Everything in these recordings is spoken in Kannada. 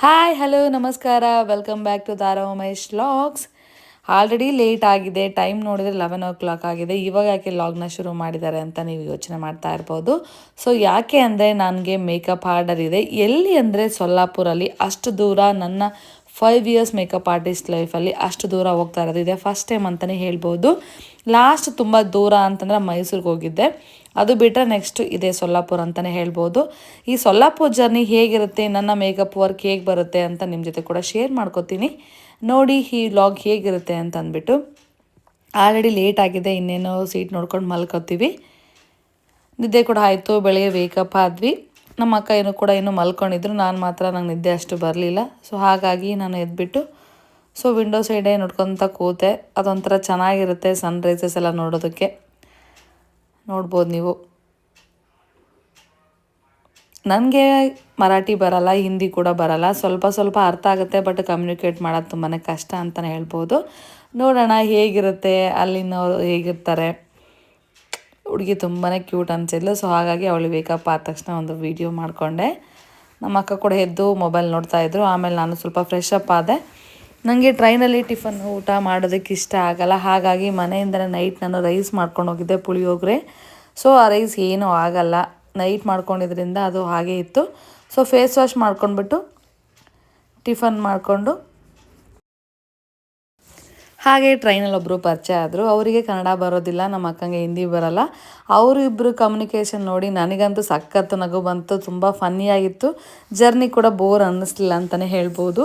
ಹಾಯ್ ಹಲೋ ನಮಸ್ಕಾರ. ವೆಲ್ಕಮ್ ಬ್ಯಾಕ್ ಟು ದಾರಾ ಉಮೇಶ್ ಲಾಗ್ಸ್ ಆಲ್ರೆಡಿ ಲೇಟ್ ಆಗಿದೆ. ಟೈಮ್ ನೋಡಿದರೆ ಲೆವೆನ್ ಓ ಕ್ಲಾಕ್ ಆಗಿದೆ. ಇವಾಗ ಯಾಕೆ ಲಾಗ್ನ ಶುರು ಮಾಡಿದ್ದಾರೆ ಅಂತ ನೀವು ಯೋಚನೆ ಮಾಡ್ತಾ ಇರ್ಬೋದು. ಸೊ ಯಾಕೆ ಅಂದರೆ ನನಗೆ ಮೇಕಪ್ ಆರ್ಡರ್ ಇದೆ. ಎಲ್ಲಿ ಅಂದರೆ ಸೊಲ್ಲಾಪುರಲ್ಲಿ ಅಷ್ಟು ದೂರ ನನ್ನ ಫೈವ್ ಇಯರ್ಸ್ ಮೇಕಪ್ ಆರ್ಟಿಸ್ಟ್ ಲೈಫಲ್ಲಿ ಅಷ್ಟು ದೂರ ಹೋಗ್ತಾ ಇರೋದು ಇದೆ. ಫಸ್ಟ್ ಟೈಮ್ ಅಂತಲೇ ಹೇಳ್ಬೋದು. ಲಾಸ್ಟ್ ತುಂಬ ದೂರ ಅಂತಂದರೆ ಮೈಸೂರಿಗೆ ಹೋಗಿದ್ದೆ. ಅದು ಬಿಟ್ಟರೆ ನೆಕ್ಸ್ಟ್ ಇದೆ ಸೊಲ್ಲಾಪುರ ಅಂತಲೇ ಹೇಳ್ಬೋದು. ಈ ಸೊಲ್ಲಾಪುರ ಜರ್ನಿ ಹೇಗಿರುತ್ತೆ, ನನ್ನ ಮೇಕಪ್ ವರ್ಕ್ ಹೇಗೆ ಬರುತ್ತೆ ಅಂತ ನಿಮ್ಮ ಜೊತೆ ಕೂಡ ಶೇರ್ ಮಾಡ್ಕೋತೀನಿ. ನೋಡಿ ಈ ಲಾಗ್ ಹೇಗಿರುತ್ತೆ ಅಂತ ಅಂದ್ಬಿಟ್ಟು ಆಲ್ರೆಡಿ ಲೇಟ್ ಆಗಿದೆ, ಇನ್ನೇನೋ ಸೀಟ್ ನೋಡ್ಕೊಂಡು ಮಲ್ಕೋತೀವಿ. ನಿದ್ದೆ ಕೂಡ ಆಯಿತು, ಬೆಳಗ್ಗೆ ವೇಕಪ್ ಆದ್ವಿ. ನಮ್ಮ ಅಕ್ಕ ಏನು ಕೂಡ ಇನ್ನೂ ಮಲ್ಕೊಂಡಿದ್ರು, ನಾನು ಮಾತ್ರ ನಂಗೆ ನಿದ್ದೆ ಅಷ್ಟು ಬರಲಿಲ್ಲ. ಸೊ ಹಾಗಾಗಿ ನಾನು ಎದ್ಬಿಟ್ಟು ಸೊ ವಿಂಡೋ ಸೈಡೇ ನೋಡ್ಕೊತ ಕೂತೆ. ಅದೊಂಥರ ಚೆನ್ನಾಗಿರುತ್ತೆ ಸನ್ರೈಸಸ್ ಎಲ್ಲ ನೋಡೋದಕ್ಕೆ. ನೋಡ್ಬೋದು ನೀವು. ನನಗೆ ಮರಾಠಿ ಬರಲ್ಲ, ಹಿಂದಿ ಕೂಡ ಬರಲ್ಲ. ಸ್ವಲ್ಪ ಸ್ವಲ್ಪ ಅರ್ಥ ಆಗುತ್ತೆ ಬಟ್ ಕಮ್ಯುನಿಕೇಟ್ ಮಾಡೋದು ತುಂಬಾ ಕಷ್ಟ ಅಂತಲೇ ಹೇಳ್ಬೋದು. ನೋಡೋಣ ಹೇಗಿರುತ್ತೆ, ಅಲ್ಲಿನವರು ಹೇಗಿರ್ತಾರೆ. ಹುಡುಗಿ ತುಂಬಾ ಕ್ಯೂಟ್ ಅನಿಸಿದ್ಲು ಸೊ ಹಾಗಾಗಿ ಅವಳು ವೇಕಪ್ ಆದ ತಕ್ಷಣ ಒಂದು ವೀಡಿಯೋ ಮಾಡಿಕೊಂಡೆ. ನಮ್ಮ ಅಕ್ಕ ಕೂಡ ಎದ್ದು ಮೊಬೈಲ್ ನೋಡ್ತಾಯಿದ್ರು ಆಮೇಲೆ ನಾನು ಸ್ವಲ್ಪ ಫ್ರೆಶ್ ಅಪ್ ಆದೆ. ನನಗೆ ಟ್ರೈನಲ್ಲಿ ಟಿಫನ್ ಊಟ ಮಾಡೋದಕ್ಕೆ ಇಷ್ಟ ಆಗಲ್ಲ. ಹಾಗಾಗಿ ಮನೆಯಿಂದಲೇ ನೈಟ್ ನಾನು ರೈಸ್ ಮಾಡ್ಕೊಂಡು ಹೋಗಿದ್ದೆ ಪುಳಿಯೋಗರೆ. ಸೊ ಆ ರೈಸ್ ಏನೂ ಆಗಲ್ಲ. ನೈಟ್ ಮಾಡ್ಕೊಂಡಿದ್ರಿಂದ ಅದು ಹಾಗೆ ಇತ್ತು. ಸೊ ಫೇಸ್ ವಾಶ್ ಮಾಡ್ಕೊಂಡ್ಬಿಟ್ಟು ಟಿಫನ್ ಮಾಡಿಕೊಂಡು ಹಾಗೆ ಟ್ರೈನಲ್ಲಿ ಒಬ್ಬರು ಪರಿಚಯ ಆದರು. ಅವರಿಗೆ ಕನ್ನಡ ಬರೋದಿಲ್ಲ, ನಮ್ಮ ಅಕ್ಕಂಗೆ ಹಿಂದಿ ಬರಲ್ಲ. ಅವರು ಇಬ್ಬರು ಕಮ್ಯುನಿಕೇಷನ್ ನೋಡಿ ನನಗಂತೂ ಸಖತ್ತು ನಗು ಬಂತು, ತುಂಬ ಫನ್ನಿಯಾಗಿತ್ತು ಜರ್ನಿ ಕೂಡ ಬೋರ್ ಅನ್ನಿಸ್ಲಿಲ್ಲ ಅಂತಲೇ ಹೇಳ್ಬೋದು.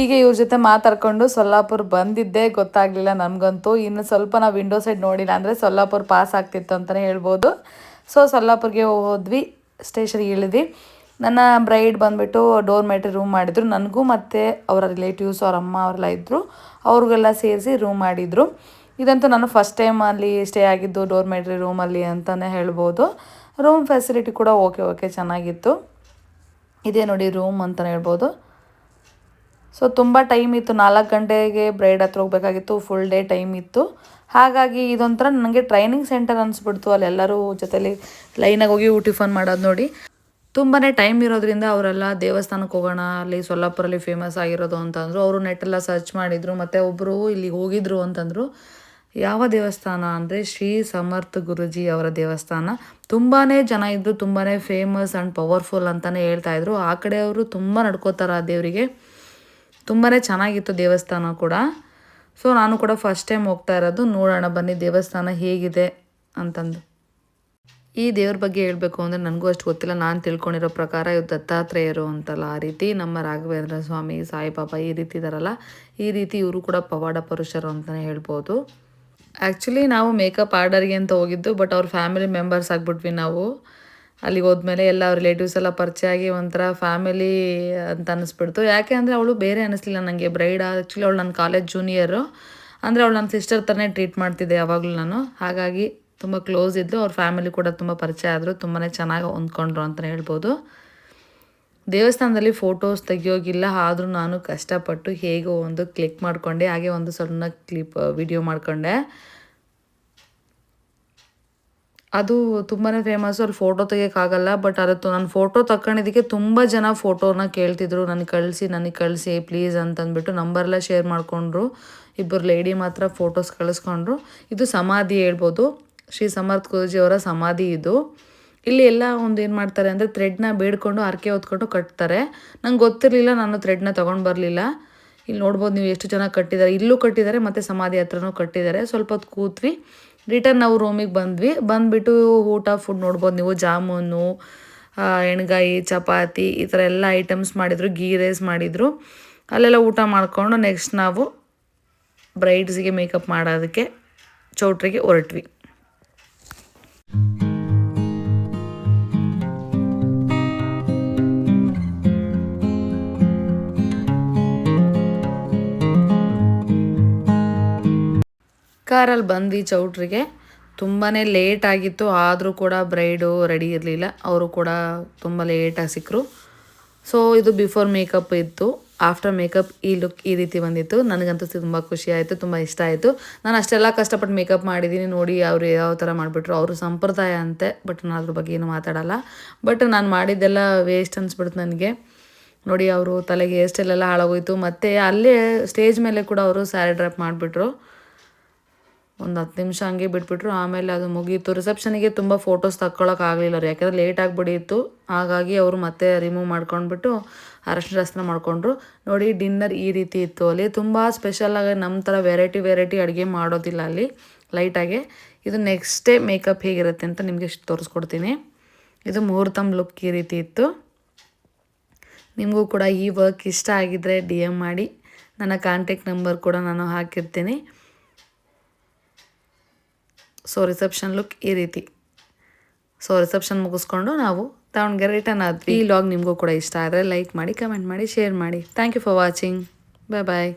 ಹೀಗೆ ಇವ್ರ ಜೊತೆ ಮಾತಾಡ್ಕೊಂಡು ಸೊಲ್ಲಾಪುರ ಬಂದಿದ್ದೆ ಗೊತ್ತಾಗ್ಲಿಲ್ಲ ನನಗಂತೂ ಇನ್ನು ಸ್ವಲ್ಪ ನಾವು ವಿಂಡೋ ಸೈಡ್ ನೋಡಿಲ್ಲ ಅಂದರೆ ಸೊಲ್ಲಾಪುರ ಪಾಸ್ ಆಗ್ತಿತ್ತು ಅಂತಲೇ ಹೇಳ್ಬೋದು. ಸೊ ಸೊಲ್ಲಾಪುರ್ಗೆ ಹೋದ್ವಿ ಸ್ಟೇಷನ್ಗೆ ಇಳಿದ್ವಿ. ನನ್ನ ಬ್ರೈಡ್ ಬಂದುಬಿಟ್ಟು ಡೋರ್ ಮೇಟ್ರಿ ರೂಮ್ ಮಾಡಿದ್ರು. ನನಗೂ ಮತ್ತು ಅವರ ರಿಲೇಟಿವ್ಸ್ ಅವ್ರ ಅಮ್ಮ, ಅವರೆಲ್ಲ ಇದ್ದರು ಅವ್ರಿಗೆಲ್ಲ ಸೇರಿಸಿ ರೂಮ್ ಮಾಡಿದರು. ಇದಂತೂ ನಾನು ಫಸ್ಟ್ ಟೈಮ್ ಅಲ್ಲಿ ಸ್ಟೇ ಆಗಿದ್ದು ಡೋರ್ ರೂಮ್ ರೂಮಲ್ಲಿ ಅಂತಲೇ ಹೇಳ್ಬೋದು. ರೂಮ್ ಫೆಸಿಲಿಟಿ ಕೂಡ ಓಕೆ ಓಕೆ ಚೆನ್ನಾಗಿತ್ತು. ಇದೇ ನೋಡಿ ರೂಮ್ ಅಂತಲೇ ಹೇಳ್ಬೋದು. ಸೊ ತುಂಬ ಟೈಮ್ ಇತ್ತು. ನಾಲ್ಕು ಗಂಟೆಗೆ ಬ್ರೈಡ್ ಹತ್ರ ಹೋಗಬೇಕಾಗಿತ್ತು. ಫುಲ್ ಡೇ ಟೈಮ್ ಇತ್ತು. ಹಾಗಾಗಿ ಇದೊಂಥರ ನನಗೆ ಟ್ರೈನಿಂಗ್ ಸೆಂಟರ್ ಅನಿಸ್ಬಿಡ್ತು. ಅಲ್ಲೆಲ್ಲರೂ ಜೊತೆಲಿ ಲೈನಾಗಿ ಹೋಗಿ ಟಿಫನ್ ಮಾಡೋದು ನೋಡಿ. ತುಂಬಾ ಟೈಮ್ ಇರೋದ್ರಿಂದ ಅವರೆಲ್ಲ ದೇವಸ್ಥಾನಕ್ಕೆ ಹೋಗೋಣ, ಅಲ್ಲಿ ಸೊಲ್ಲಾಪುರಲ್ಲಿ ಫೇಮಸ್ ಆಗಿರೋದು ಅಂತಂದರು. ಅವರು ನೆಟ್ಟೆಲ್ಲ ಸರ್ಚ್ ಮಾಡಿದರು. ಮತ್ತು ಒಬ್ಬರು ಇಲ್ಲಿ ಹೋಗಿದ್ರು ಅಂತಂದರು. ಯಾವ ದೇವಸ್ಥಾನ ಅಂದರೆ ಶ್ರೀ ಸಮರ್ಥ ಗುರುಜಿ ಅವರ ದೇವಸ್ಥಾನ. ತುಂಬಾ ಜನ ಇದ್ದರು ತುಂಬಾ ಫೇಮಸ್ ಆ್ಯಂಡ್ ಪವರ್ಫುಲ್ ಅಂತಲೇ ಹೇಳ್ತಾಯಿದ್ರು ಆ ಕಡೆಯವರು ತುಂಬ ನಡ್ಕೋತಾರೆ ಆ ದೇವರಿಗೆ. ತುಂಬಾ ಚೆನ್ನಾಗಿತ್ತು ದೇವಸ್ಥಾನ ಕೂಡ. ಸೊ ನಾನು ಕೂಡ ಫಸ್ಟ್ ಟೈಮ್ ಹೋಗ್ತಾ ಇರೋದು ನೋಡೋಣ, ಬನ್ನಿ ದೇವಸ್ಥಾನ ಹೇಗಿದೆ ಅಂತಂದು. ಈ ದೇವ್ರ ಬಗ್ಗೆ ಹೇಳಬೇಕು ಅಂದರೆ ನನಗೂ ಅಷ್ಟು ಗೊತ್ತಿಲ್ಲ. ನಾನು ತಿಳ್ಕೊಂಡಿರೋ ಪ್ರಕಾರ ಇವ್ರು ದತ್ತಾತ್ರೇಯರು ಅಂತಲ್ಲ ಆ ರೀತಿ. ನಮ್ಮ ರಾಘವೇಂದ್ರ ಸ್ವಾಮಿ, ಸಾಯಿಬಾಬಾ ಈ ರೀತಿ ಇದಾರಲ್ಲ. ಈ ರೀತಿ ಇವರು ಕೂಡ ಪವಾಡ ಪುರುಷರು ಅಂತಲೇ ಹೇಳ್ಬೋದು. ಆ್ಯಕ್ಚುಲಿ ನಾವು ಮೇಕಪ್ ಆರ್ಡರ್ಗೆ ಅಂತ ಹೋಗಿದ್ದು ಬಟ್ ಅವ್ರ ಫ್ಯಾಮಿಲಿ ಮೆಂಬರ್ಸ್ ಆಗಿಬಿಟ್ವಿ ನಾವು. ಅಲ್ಲಿಗೆ ಹೋದ್ಮೇಲೆ ಎಲ್ಲ ರಿಲೇಟಿವ್ಸ್ ಎಲ್ಲ ಪರಿಚಯ ಆಗಿ ಒಂಥರ ಫ್ಯಾಮಿಲಿ ಅಂತ ಅನ್ನಿಸ್ಬಿಡ್ತು. ಯಾಕೆ ಅಂದರೆ ಅವಳು ಬೇರೆ ಅನ್ನಿಸ್ಲಿಲ್ಲ ನನಗೆ ಬ್ರೈಡ್ ಆ್ಯಕ್ಚುಲಿ ಅವಳು ನನ್ನ ಕಾಲೇಜ್ ಜೂನಿಯರು ಅಂದರೆ ಅವಳು ನನ್ನ ಸಿಸ್ಟರ್ ಥರನೇ ಟ್ರೀಟ್ ಮಾಡ್ತಿದ್ದೆ ಯಾವಾಗಲೂ ನಾನು. ಹಾಗಾಗಿ ತುಂಬ ಕ್ಲೋಸ್ ಇದ್ದು ಅವ್ರ ಫ್ಯಾಮಿಲಿ ಕೂಡ ತುಂಬ ಪರಿಚಯ ಆದರು ತುಂಬಾ ಚೆನ್ನಾಗಿ ಹೊಂದ್ಕೊಂಡ್ರು ಅಂತಲೇ ಹೇಳ್ಬೋದು. ದೇವಸ್ಥಾನದಲ್ಲಿ ಫೋಟೋಸ್ ತೆಗಿಯೋಗಿಲ್ಲ, ಆದರೂ ನಾನು ಕಷ್ಟಪಟ್ಟು ಹೇಗೋ ಒಂದು ಕ್ಲಿಕ್ ಮಾಡಿಕೊಂಡೆ, ಹಾಗೆ ಒಂದು ಸಣ್ಣ ಕ್ಲಿಪ್ ವಿಡಿಯೋ ಮಾಡಿಕೊಂಡೆ. ಅದು ತುಂಬಾ ಫೇಮಸ್ ಅಲ್ಲಿ ಫೋಟೋ ತೆಗಿಯೋಕ್ಕಾಗಲ್ಲ ಬಟ್ ಅದತ್ತು ನಾನು ಫೋಟೋ ತಕ್ಕೊಂಡಿದ್ದಕ್ಕೆ ತುಂಬ ಜನ ಫೋಟೋನ ಕೇಳ್ತಿದ್ರು, ನನಗೆ ಕಳಿಸಿ ನನಗೆ ಕಳಿಸಿ ಪ್ಲೀಸ್ ಅಂತಂದ್ಬಿಟ್ಟು ನಂಬರೆಲ್ಲ ಶೇರ್ ಮಾಡಿಕೊಂಡ್ರು. ಇಬ್ಬರು ಲೇಡಿ ಮಾತ್ರ ಫೋಟೋಸ್ ಕಳಿಸ್ಕೊಂಡ್ರು. ಇದು ಸಮಾಧಿ ಹೇಳ್ಬೋದು. ಶ್ರೀ ಸಮರ್ಥ ಗುರುಜಿ ಅವರ ಸಮಾಧಿ ಇದು. ಇಲ್ಲಿ ಎಲ್ಲ ಒಂದು ಏನು ಮಾಡ್ತಾರೆ ಅಂದರೆ ಥ್ರೆಡ್ನ ಬೇಡ್ಕೊಂಡು ಹರಕೆ ಹೊತ್ಕೊಂಡು ಕಟ್ತಾರೆ. ನಂಗೆ ಗೊತ್ತಿರಲಿಲ್ಲ, ನಾನು ಥ್ರೆಡ್ನ ತೊಗೊಂಡು ಬರಲಿಲ್ಲ. ಇಲ್ಲಿ ನೋಡ್ಬೋದು ನೀವು ಎಷ್ಟು ಜನ ಕಟ್ಟಿದ್ದಾರೆ. ಇಲ್ಲೂ ಕಟ್ಟಿದ್ದಾರೆ, ಮತ್ತು ಸಮಾಧಿ ಹತ್ರನೂ ಕಟ್ಟಿದ್ದಾರೆ. ಸ್ವಲ್ಪ ಹೊತ್ತು ಕೂತ್ವಿ. ರಿಟರ್ನ್ ನಾವು ರೂಮಿಗೆ ಬಂದ್ವಿ. ಬಂದುಬಿಟ್ಟು ಊಟ ಫುಡ್ ನೋಡ್ಬೋದು. ನೀವು ಜಾಮೂನು ಎಣ್ಗಾಯಿ, ಚಪಾತಿ ಈ ಥರ ಎಲ್ಲ ಐಟಮ್ಸ್ ಮಾಡಿದರು. ಗೀ ರೈಸ್ ಮಾಡಿದರು. ಅಲ್ಲೆಲ್ಲ ಊಟ ಮಾಡಿಕೊಂಡು ನೆಕ್ಸ್ಟ್ ನಾವು ಬ್ರೈಡ್ಸಿಗೆ ಮೇಕಪ್ ಮಾಡೋದಕ್ಕೆ ಚೌಟ್ರಿಗೆ ಹೊರಟ್ವಿ. ಕಾರಲ್ಲಿ ಬಂದ್ವಿ ಚೌಟ್ರಿಗೆ ತುಂಬಾ ಲೇಟ್ ಆಗಿತ್ತು, ಆದರೂ ಕೂಡ ಬ್ರೈಡು ರೆಡಿ ಇರಲಿಲ್ಲ. ಅವರು ಕೂಡ ತುಂಬ ಲೇಟಾಗಿ ಸಿಕ್ಕರು ಸೊ ಇದು ಬಿಫೋರ್ ಮೇಕಪ್ ಇತ್ತು. ಆಫ್ಟರ್ ಮೇಕಪ್ ಈ ಲುಕ್ ಈ ರೀತಿ ಬಂದಿತ್ತು. ನನಗಂತೂ ತುಂಬ ಖುಷಿ ಆಯಿತು, ತುಂಬ ಇಷ್ಟ ಆಯಿತು. ನಾನು ಅಷ್ಟೆಲ್ಲ ಕಷ್ಟಪಟ್ಟು ಮೇಕಪ್ ಮಾಡಿದ್ದೀನಿ ನೋಡಿ ಅವರು ಯಾವ ಥರ ಮಾಡಿಬಿಟ್ರು. ಅವರು ಸಂಪ್ರದಾಯ ಅಂತೆ ಬಟ್ ನಾನು ಅದ್ರ ಬಗ್ಗೆ ಏನು ಮಾತಾಡಲ್ಲ. ಬಟ್ ನಾನು ಮಾಡಿದ್ದೆಲ್ಲ ವೇಸ್ಟ್ ಅನ್ಸ್ಬಿಡ್ತು ನನಗೆ. ನೋಡಿ ಅವರು ತಲೆಗೆ ಹೇರ್ ಸ್ಟೈಲೆಲ್ಲ ಹಾಳಾಗೋಯಿತು. ಮತ್ತು ಅಲ್ಲೇ ಸ್ಟೇಜ್ ಮೇಲೆ ಕೂಡ ಅವರು ಸ್ಯಾರಿ ಡ್ರಾಪ್ ಮಾಡಿಬಿಟ್ರು. ಒಂದು ಹತ್ತು ನಿಮಿಷ ಹಂಗೆ ಬಿಟ್ಬಿಟ್ರು. ಆಮೇಲೆ ಅದು ಮುಗೀತು. ರಿಸೆಪ್ಷನಿಗೆ ತುಂಬ ಫೋಟೋಸ್ ತಕ್ಕೊಳಕ್ಕೆ ಆಗಲಿಲ್ಲ ರೀ. ಯಾಕಂದರೆ ಲೇಟ್ ಆಗಿಬಿಡಿತ್ತು ಹಾಗಾಗಿ ಅವರು ಮತ್ತೆ ರಿಮೂವ್ ಮಾಡ್ಕೊಂಡ್ಬಿಟ್ಟು ಅರಶಿನ ರಸನ ಮಾಡಿಕೊಂಡ್ರು. ನೋಡಿ ಡಿನ್ನರ್ ಈ ರೀತಿ ಇತ್ತು ಅಲ್ಲಿ. ತುಂಬ ಸ್ಪೆಷಲಾಗಿ ನಮ್ಮ ಥರ ವೆರೈಟಿ ವೆರೈಟಿ ಅಡುಗೆ ಮಾಡೋದಿಲ್ಲ ಅಲ್ಲಿ. ಲೈಟಾಗಿ ಇದು ನೆಕ್ಸ್ಟ್ ಡೇ ಮೇಕಪ್ ಹೇಗಿರುತ್ತೆ ಅಂತ ನಿಮಗೆ ತೋರಿಸ್ಕೊಡ್ತೀನಿ. ಇದು ಮುಹೂರ್ತಮ್ ಲುಕ್ ಈ ರೀತಿ ಇತ್ತು. ನಿಮಗೂ ಕೂಡ ಈ ವರ್ಕ್ ಇಷ್ಟ ಆಗಿದ್ದರೆ ಡಿ ಎಂ ಮಾಡಿ. ನನ್ನ ಕಾಂಟ್ಯಾಕ್ಟ್ ನಂಬರ್ ಕೂಡ ನಾನು ಹಾಕಿರ್ತೀನಿ. ಸೊ ರಿಸೆಪ್ಷನ್ ಲುಕ್ ಈ ರೀತಿ. ಸೊ ರಿಸೆಪ್ಷನ್ ಮುಗಿಸ್ಕೊಂಡು ನಾವು ದಾವಣಗೆರೆ ರಿಟರ್ನ್ ಆದ್ವಿ. ಈ ಲಾಗ್ ನಿಮಗೂ ಕೂಡ ಇಷ್ಟ ಆದರೆ ಲೈಕ್ ಮಾಡಿ ಕಮೆಂಟ್ ಮಾಡಿ ಶೇರ್ ಮಾಡಿ. Thank you for watching bye bye